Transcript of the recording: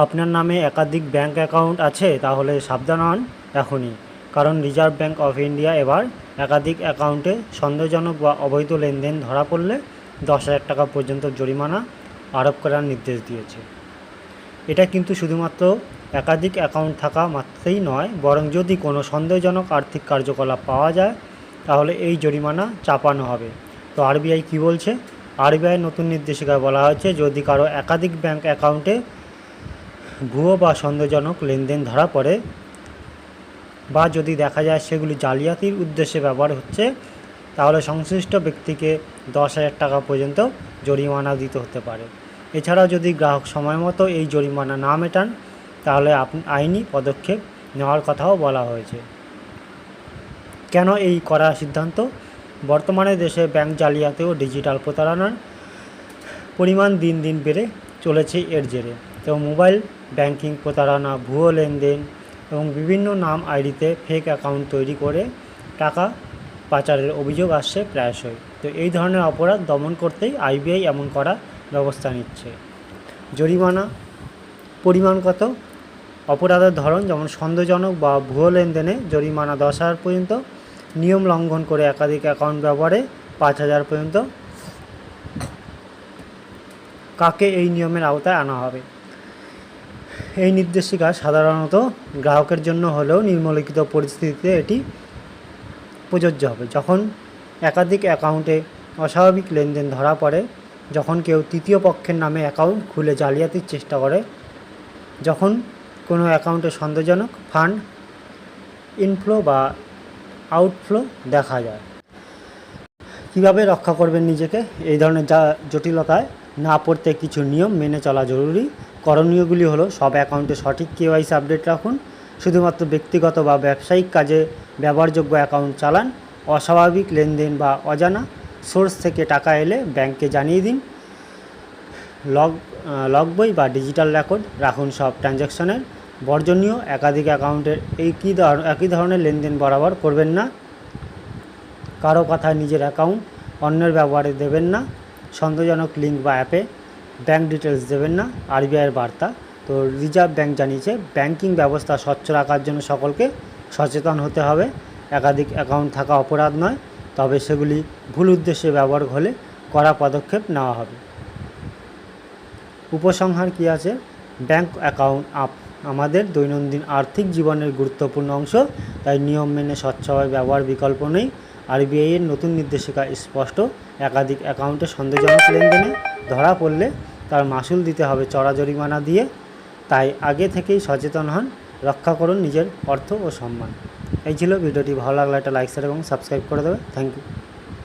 আপনার নামে একাধিক ব্যাঙ্ক অ্যাকাউন্ট আছে, তাহলে সাবধান হন এখনই। কারণ রিজার্ভ ব্যাঙ্ক অফ ইন্ডিয়া এবার একাধিক অ্যাকাউন্টে সন্দেহজনক বা অবৈধ লেনদেন ধরা পড়লে দশ হাজার টাকা পর্যন্ত জরিমানা আরোপ করার নির্দেশ দিয়েছে। এটা কিন্তু শুধুমাত্র একাধিক অ্যাকাউন্ট থাকা মাত্রেই নয়, বরং যদি কোনো সন্দেহজনক আর্থিক কার্যকলাপ পাওয়া যায়, তাহলে এই জরিমানা চাপানো হবে। তো আরবিআই কী বলছে? আরবিআইয়ের নতুন নির্দেশিকায় বলা হয়েছে, যদি কারও একাধিক ব্যাঙ্ক অ্যাকাউন্টে ভুয়ো বা সন্দেহজনক লেনদেন ধরা পড়ে বা যদি দেখা যায় সেগুলি জালিয়াতির উদ্দেশ্যে ব্যবহার হচ্ছে, তাহলে সংশ্লিষ্ট ব্যক্তিকে দশ হাজার টাকা পর্যন্ত জরিমানা দিতে হতে পারে। এছাড়াও যদি গ্রাহক সময় মতো এই জরিমানা না মেটান, তাহলে আইনি পদক্ষেপ নেওয়ার কথাও বলা হয়েছে। কেন এই করা সিদ্ধান্ত? বর্তমানে দেশে ব্যাংক জালিয়াতি ও ডিজিটাল প্রতারণার পরিমাণ দিন দিন বেড়ে চলেছে এর জেরে। তো মোবাইল ব্যাংকিং, প্রতারণা, ভুয়ো লেনদেন এবং বিভিন্ন নাম আইডিতে ফেক অ্যাকাউন্ট তৈরি করে টাকা পাচারের অভিযোগ আসছে প্রায়শই। তো এই ধরনের অপরাধ দমন করতেই আইবিআই এমন করা ব্যবস্থা নিচ্ছে। জরিমানা, পরিমাণগত অপরাধের ধরন যেমন সন্দেহজনক বা ভুয়ো লেনদেনে জরিমানা দশ হাজার পর্যন্ত, নিয়ম লঙ্ঘন করে একাধিক অ্যাকাউন্ট ব্যবহারে পাঁচ হাজার পর্যন্ত, কাকে এই নিয়মের আওতায় আনা হবে? এই নির্দেশিকা সাধারণত গ্রাহকের জন্য হলেও নিম্নলিখিত পরিস্থিতিতে এটি প্রযোজ্য হবে। যখন একাধিক অ্যাকাউন্টে অস্বাভাবিক লেনদেন ধরা পড়ে, যখন কেউ তৃতীয় পক্ষের নামে অ্যাকাউন্ট খুলে জালিয়াতির চেষ্টা করে, যখন কোনো অ্যাকাউন্টে সন্দেহজনক ফান্ড ইনফ্লো বা আউটফ্লো দেখা যায়। কীভাবে রক্ষা করবেন নিজেকে? এই ধরনের যা জটিলতায় না পড়তে কিছু নিয়ম মেনে চলা জরুরি। করণীয়গুলি হলো সব অ্যাকাউন্টে সঠিক কেওয়াইসি আপডেট রাখুন, শুধুমাত্র ব্যক্তিগত বা ব্যবসায়িক কাজে ব্যবহারযোগ্য অ্যাকাউন্ট চালান, অস্বাভাবিক লেনদেন বা অজানা সোর্স থেকে টাকা এলে ব্যাংকে জানিয়ে দিন, লগ লগ বই বা ডিজিটাল রেকর্ড রাখুন সব ট্রানজ্যাকশনের। বর্জনীয় একাধিক অ্যাকাউন্টের এই কী একই ধরনের লেনদেন বরাবর করবেন না। কারও কথায় নিজের অ্যাকাউন্ট অন্যের ব্যবহারে দেবেন না। সন্দেহজনক লিঙ্ক বা অ্যাপে ব্যাঙ্ক ডিটেলস দেবেন না আরবিআইয়ের বার্তা। তো রিজার্ভ ব্যাঙ্ক জানিয়েছে ব্যাংকিং ব্যবস্থা স্বচ্ছ রাখার জন্য সকলকে সচেতন হতে হবে। একাধিক অ্যাকাউন্ট থাকা অপরাধ নয়, তবে সেগুলি ভুল উদ্দেশ্যে ব্যবহার হলে কড়া পদক্ষেপ নেওয়া হবে। উপসংহার কী আছে? ব্যাংক অ্যাকাউন্ট আপ আমাদের দৈনন্দিন আর্থিক জীবনের গুরুত্বপূর্ণ অংশ, তাই নিয়ম মেনে স্বচ্ছভাবে ব্যবহার বিকল্প নেই। আরবিআইয়ের নতুন নির্দেশিকা স্পষ্ট। একাধিক অ্যাকাউন্টে সন্দেহজনক লেনদেনে ধরা পড়লে তার মাসুল দিতে হবে চড়া জরিমানা দিয়ে। তাই আগে থেকেই সচেতন হন, রক্ষা করুন নিজের অর্থ ও সম্মান। এই ছিল ভিডিওটি। ভালো লাগলে একটা লাইক শেয়ার এবং সাবস্ক্রাইব করে দেবে। Thank you